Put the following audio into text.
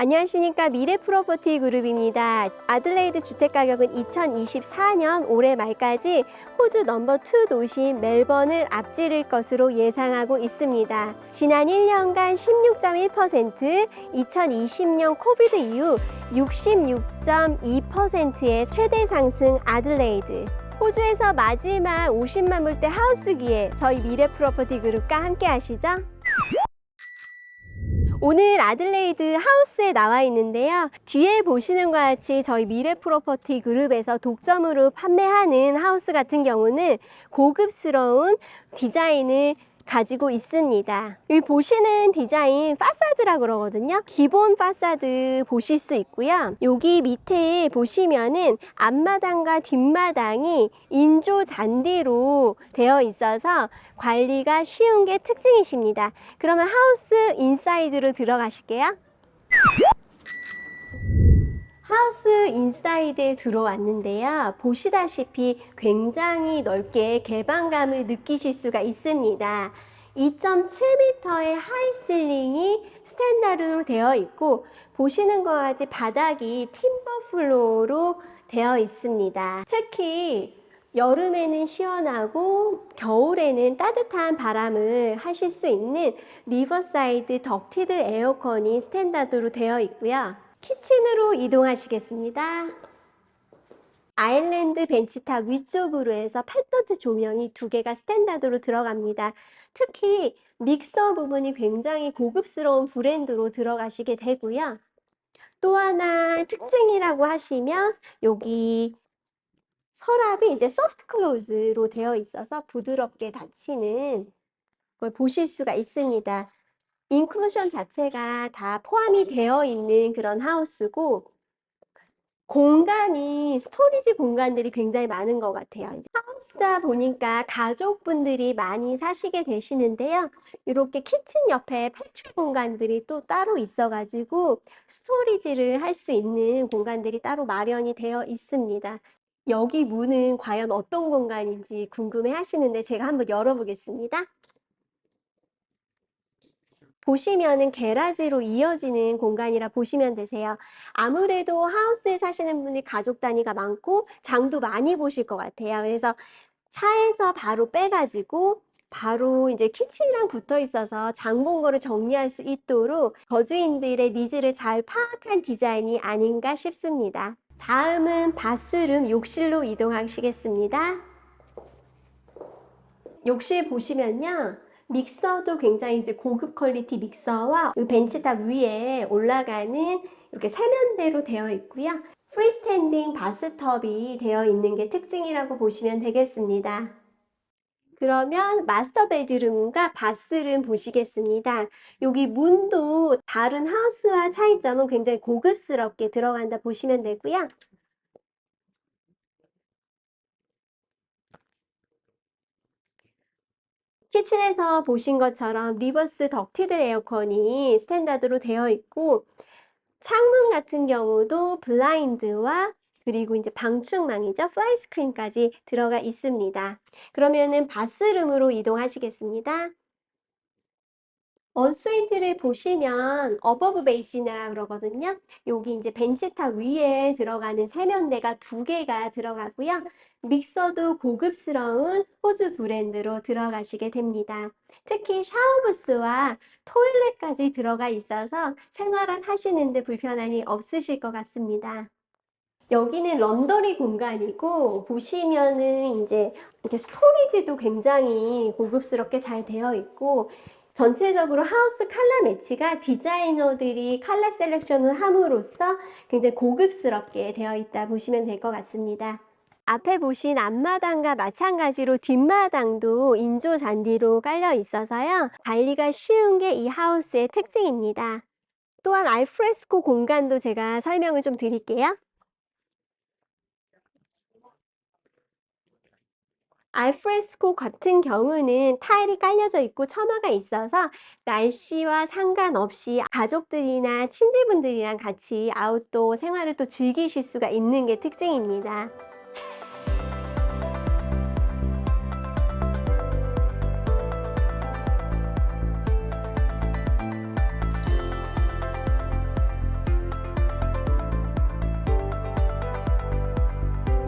안녕하십니까 미래 프로퍼티 그룹입니다. 아들레이드 주택 가격은 2024년 올해 말까지 호주 넘버 2 도시인 멜번을 앞지를 것으로 예상하고 있습니다. 지난 1년간 16.1%, 2020년 코비드 이후 66.2%의 최대 상승 아들레이드. 호주에서 마지막 50만 불대 하우스기에 저희 미래 프로퍼티 그룹과 함께 하시죠. 오늘 아들레이드 하우스에 나와 있는데요. 뒤에 보시는 것 같이 저희 미래 프로퍼티 그룹에서 독점으로 판매하는 하우스 같은 경우는 고급스러운 디자인을 가지고 있습니다. 여기 보시는 디자인 파사드라 그러거든요. 기본 파사드 보실 수 있고요. 여기 밑에 보시면은 앞마당과 뒷마당이 인조 잔디로 되어 있어서 관리가 쉬운 게 특징이십니다. 그러면 하우스 인사이드로 들어가실게요. 하우스 인사이드에 들어왔는데요. 보시다시피 굉장히 넓게 개방감을 느끼실 수가 있습니다. 2.7m의 하이슬링이 스탠다드로 되어 있고 보시는 것 같이 바닥이 팀버 플로어로 되어 있습니다. 특히 여름에는 시원하고 겨울에는 따뜻한 바람을 하실 수 있는 리버사이드 덕티드 에어컨이 스탠다드로 되어 있고요. 키친으로 이동하시겠습니다. 아일랜드 벤치탑 위쪽으로 해서 팔던트 조명이 두 개가 스탠다드로 들어갑니다. 특히 믹서 부분이 굉장히 고급스러운 브랜드로 들어가시게 되고요. 또 하나 특징이라고 하시면 여기 서랍이 이제 소프트 클로즈로 되어 있어서 부드럽게 닫히는 걸 보실 수가 있습니다. 인클루션 자체가 다 포함이 되어 있는 그런 하우스고 공간이 스토리지 공간들이 굉장히 많은 것 같아요. 이제 하우스다 보니까 가족분들이 많이 사시게 되시는데요. 이렇게 키친 옆에 패출 공간들이 또 따로 있어가지고 스토리지를 할 수 있는 공간들이 따로 마련이 되어 있습니다. 여기 문은 과연 어떤 공간인지 궁금해 하시는데 제가 한번 열어보겠습니다. 보시면은 게라지로 이어지는 공간이라 보시면 되세요. 아무래도 하우스에 사시는 분이 가족 단위가 많고 장도 많이 보실 것 같아요. 그래서 차에서 바로 빼가지고 바로 이제 키친이랑 붙어 있어서 장 본 거를 정리할 수 있도록 거주인들의 니즈를 잘 파악한 디자인이 아닌가 싶습니다. 다음은 바스룸 욕실로 이동하시겠습니다. 욕실 보시면요. 믹서도 굉장히 이제 고급 퀄리티 믹서와 이 벤치탑 위에 올라가는 이렇게 세면대로 되어 있고요. 프리스탠딩 바스톱이 되어 있는 게 특징이라고 보시면 되겠습니다. 그러면 마스터 베드룸과 바스룸 보시겠습니다. 여기 문도 다른 하우스와 차이점은 굉장히 고급스럽게 들어간다 보시면 되고요. 키친에서 보신 것처럼 리버스 덕티드 에어컨이 스탠다드로 되어 있고 창문 같은 경우도 블라인드와 그리고 이제 방충망이죠. 플라이 스크린까지 들어가 있습니다. 그러면은 바스룸으로 이동하시겠습니다. 언스윈트를 보시면 어버브 베이시나라 그러거든요. 여기 이제 벤치탑 위에 들어가는 세면대가 두 개가 들어가고요. 믹서도 고급스러운 호주 브랜드로 들어가시게 됩니다. 특히 샤워부스와 토일렛까지 들어가 있어서 생활을 하시는데 불편함이 없으실 것 같습니다. 여기는 런더리 공간이고 보시면은 이제 이렇게 스토리지도 굉장히 고급스럽게 잘 되어 있고 전체적으로 하우스 컬러 매치가 디자이너들이 컬러 셀렉션을 함으로써 굉장히 고급스럽게 되어 있다 보시면 될 것 같습니다. 앞에 보신 앞마당과 마찬가지로 뒷마당도 인조 잔디로 깔려 있어서요. 관리가 쉬운 게 이 하우스의 특징입니다. 또한 알프레스코 공간도 제가 설명을 좀 드릴게요. 알프레스코 같은 경우는 타일이 깔려져 있고 처마가 있어서 날씨와 상관없이 가족들이나 친지분들이랑 같이 아웃도어 생활을 또 즐기실 수가 있는 게 특징입니다.